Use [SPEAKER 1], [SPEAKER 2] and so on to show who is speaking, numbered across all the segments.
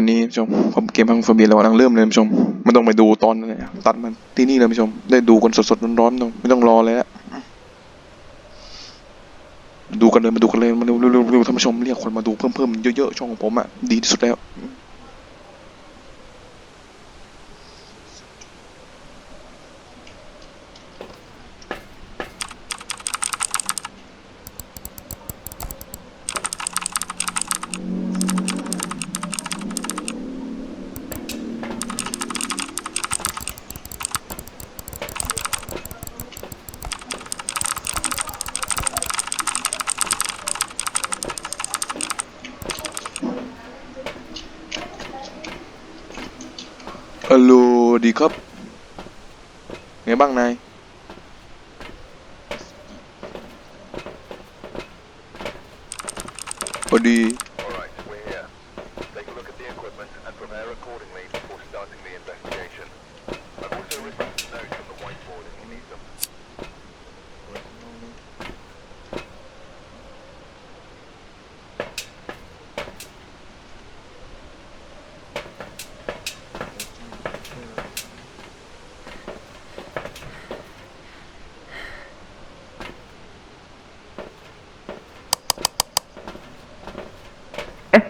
[SPEAKER 1] วันนี้ผู้ชมผมเกมพังฟอร์บีเรากำลังเริ่มเลยผู้ชมไม่ต้องไปดูตอนนั้นเลยตัดมันที่นี่เลยผู้ชม ได้ดูกันสดๆร้อนๆไม่ต้องรอเลยละดูกันเลยมาดูกันเลยมาเร็วๆๆท่านผู้ชมเรียกคนมาดูเพิ่มๆเยอะๆช่องของผมอะดีที่สุดแล้ว ฮัลโหลดีครับ ไงบ้างนายพอดี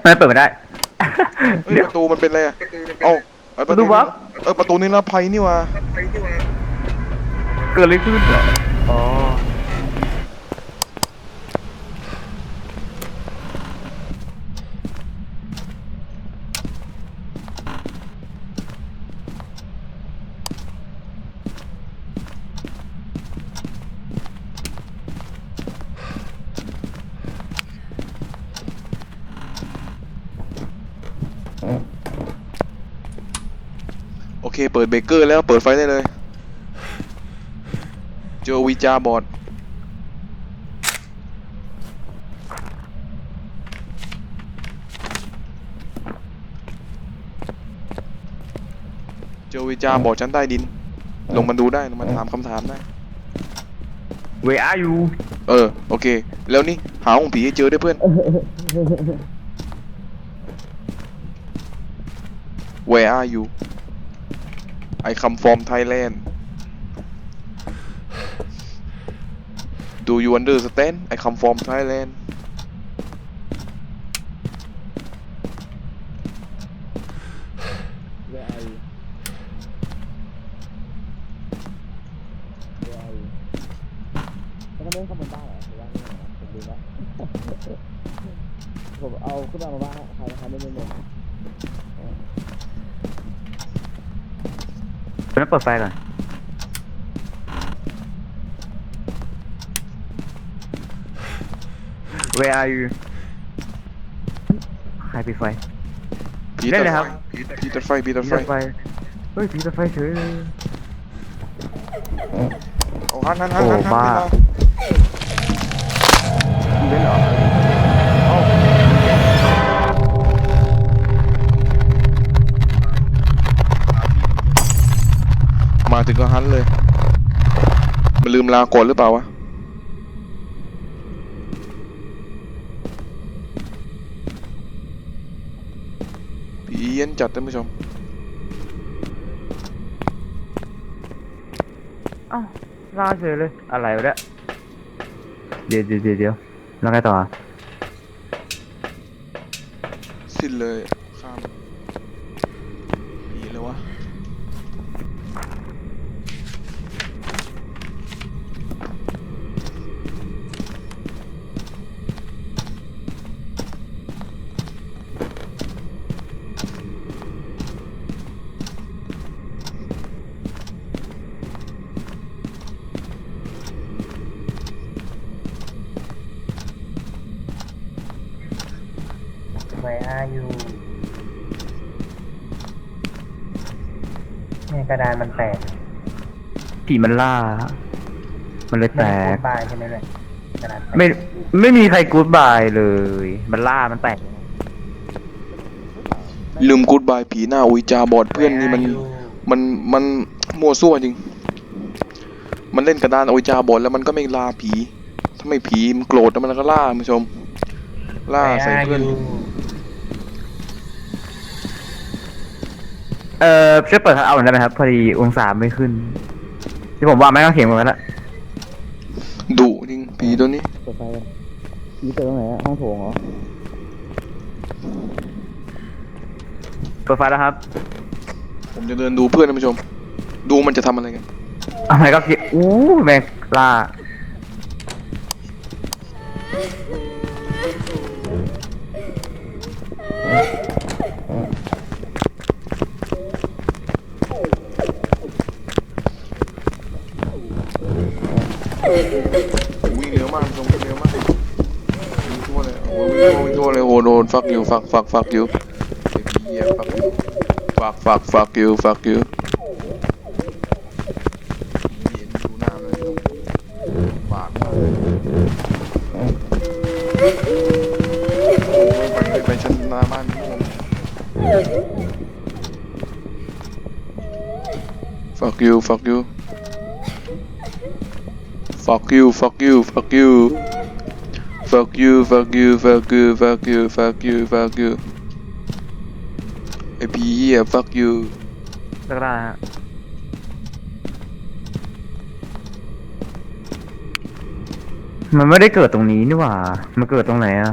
[SPEAKER 2] เอ๊ะทำไมเปิดไม่ได้
[SPEAKER 1] เฮ้ย
[SPEAKER 2] เดี๋ยว
[SPEAKER 1] ประตูมันเป็นอะไรอะเอ้าไอ้ประ
[SPEAKER 2] ประตู
[SPEAKER 1] ตู
[SPEAKER 2] วับ
[SPEAKER 1] เออประตูนิรภัยนี่หว่า
[SPEAKER 2] เกิดอะไรขึ้นเหรออ๋อ
[SPEAKER 1] เคเปิดเบรกเกอร์แล้วเปิดไฟได้เลย เจอวีจาบอร์ดเจอวีจาบอร์ดชั้นใต้ดิน ลงมาดูได้ลงมาถามคำถามได้
[SPEAKER 2] เวอายู
[SPEAKER 1] เออ โอเค แล้วนี่ หาห้องผีให้เจอด้วยเพื่อน Where are you I come from Thailand Do you understand I come from Thailand
[SPEAKER 2] เวอายูเวอายูแล้วก็เล่นข้างบนบ้านเหรอหรือว่าไงนะผมดูแล้ว ผมเอาขึ้นมาบ้านใครใครไม่เล่น เลยไม่เปิดไฟก่อน Where are you ใครปิดไฟ
[SPEAKER 1] ผี
[SPEAKER 2] เล่
[SPEAKER 1] ตั
[SPEAKER 2] น
[SPEAKER 1] ด
[SPEAKER 2] เลย
[SPEAKER 1] ไฟ
[SPEAKER 2] ครับ
[SPEAKER 1] ผีตัดไฟผีตัด
[SPEAKER 2] ผี
[SPEAKER 1] ไฟ
[SPEAKER 2] ตาไฟเฮ้ยผีตาไฟเฉยเลย
[SPEAKER 1] เอาหันหันหัน
[SPEAKER 2] โอ้
[SPEAKER 1] หันหัน
[SPEAKER 2] บ้า
[SPEAKER 1] เวลา
[SPEAKER 2] เล่นเหรอ
[SPEAKER 1] ถึงก็หันเลย มันลืมลาก่อนหรือเปล่าวะผีเย็นจัดท่านผู้ชม
[SPEAKER 2] เอ้าลาเฉยเลย อะไรวะเนี่ยเดี๋ยวเดี๋ยวเดี๋ยวเดี๋ยวแล้วไงต่ออะ
[SPEAKER 1] สิ้นเลย
[SPEAKER 3] ไวอายูเนี่ยกระดานมันแตก
[SPEAKER 2] ผีมันล่า มันเลยแต
[SPEAKER 3] ไม่ได้พู
[SPEAKER 2] ก
[SPEAKER 3] ดบายใช่ไหมเลยกระดานแตก
[SPEAKER 2] ไม่ไม่มีใครกู๊ดบายเลย มันล่ามันแตก
[SPEAKER 1] ลืมกูดบายผีหน้าอุยจาบอดเพื่อนนี่มัน
[SPEAKER 3] Where are you?
[SPEAKER 1] มันมันมั่วซั่วจริง มันเล่นกระดานอุยจาบอดแล้วมันก็ไม่ลาผี ถ้าไม่ผีมันโกรธแล้วมันก็ล่าท่านผู้ชม ล่า
[SPEAKER 3] Where
[SPEAKER 1] ใส่
[SPEAKER 3] are
[SPEAKER 1] เพื่อน
[SPEAKER 3] you?
[SPEAKER 2] เอ่อช่วยเปิดคัทเอาท์หน่อยได้ไหมครับ พอดีองศาไม่ขึ้น ที่ผมว่าไม่ต้องเขียนมาแล้ว
[SPEAKER 1] ดุจริงผีตัวนี้
[SPEAKER 2] เปิดไฟกันนี่เปิดตรงไหนห้องโถงเหรอเปิดไฟแล้วครับ
[SPEAKER 1] ผมจะเดินดูเพื่อนท่านผู้ชม ดูมันจะทำอะไรกัน
[SPEAKER 2] อะไรก็คิดอู้แมงล่า
[SPEAKER 1] วิ่งเร็วมากท่านผู้ชมวิ่งเร็วมากวิ่งทั่วเลยโอ้ยวิ่งทั่ววิ่งทั่วเลยโอ้โดนฟักอยู่ฟักฟักฟักอยู่ไอ้พี่เหี้ยฟักอยู่ฟักฟักฟักอยู่ฟักอยู่เห็นดูหน้าเลยปากมากโอ้ยไปไปไปชั้นหน้าบ้านนี่ผม Fuck you, fuck you. Fuck you, fuck you, fuck you. Fuck you, fuck you, fuck you, fuck you, fuck you, fuck you. ไอพีเหี้ย fuck you.
[SPEAKER 2] สักได้ฮะมันไม่ได้เกิดตรงนี้นี่หว่า มันเกิดตรงไหนอะ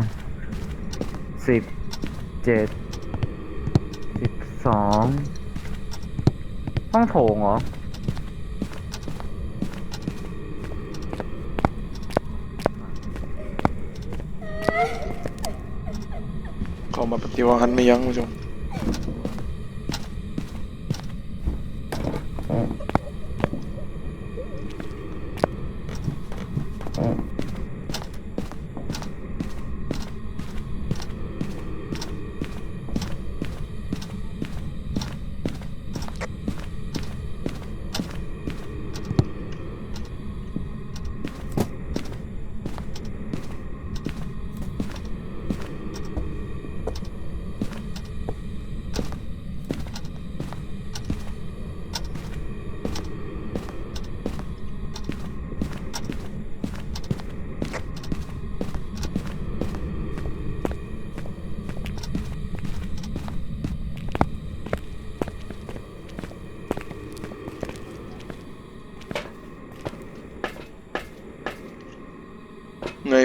[SPEAKER 2] สิบเจ็ดสิบสองห้องโถงเหรอ
[SPEAKER 1] เข้ามาปฏิวัติไม่ยั้งผู้ชม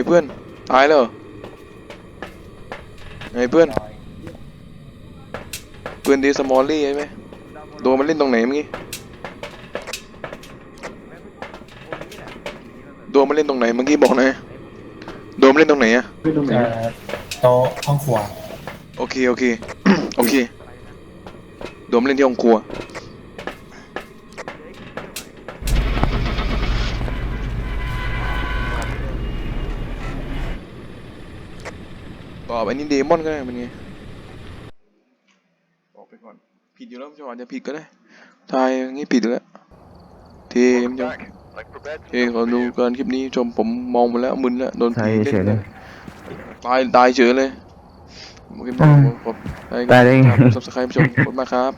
[SPEAKER 1] เพื่อน ตายแล้วเหรอไงเพื่อนเพื่อนดีสมอลลี่ใช่ไหมโดนมันเล่นตรงไหนเมื่อกี้โดนมันเล่นตรงไหนเมื่อกี้บอกหน่อยโดนมันเล่นตรงไหนอะ
[SPEAKER 3] เอ่อโต๊ะห้องครัว
[SPEAKER 1] โอเคโอเคโอเคโดนมันเล่นที่ห้องครัว อบอันนี้เดมอนก็ได้มันไงออกไปก่อน ผิดอยู่แล้วผู้ชมอาจจะผิดก็ได้ทายงี้ผิดแล้วเทม
[SPEAKER 4] Welcome
[SPEAKER 1] จังเทขอดูการคลิปนี้ชมผมมองไปแล้วมึนแล้วโดนผีเล่
[SPEAKER 2] เฉย
[SPEAKER 1] น
[SPEAKER 2] เลย
[SPEAKER 1] ตายตายเฉยเลย
[SPEAKER 2] ตายได้ไง
[SPEAKER 1] ซับสไครป์ชมขอบคุณมากครับ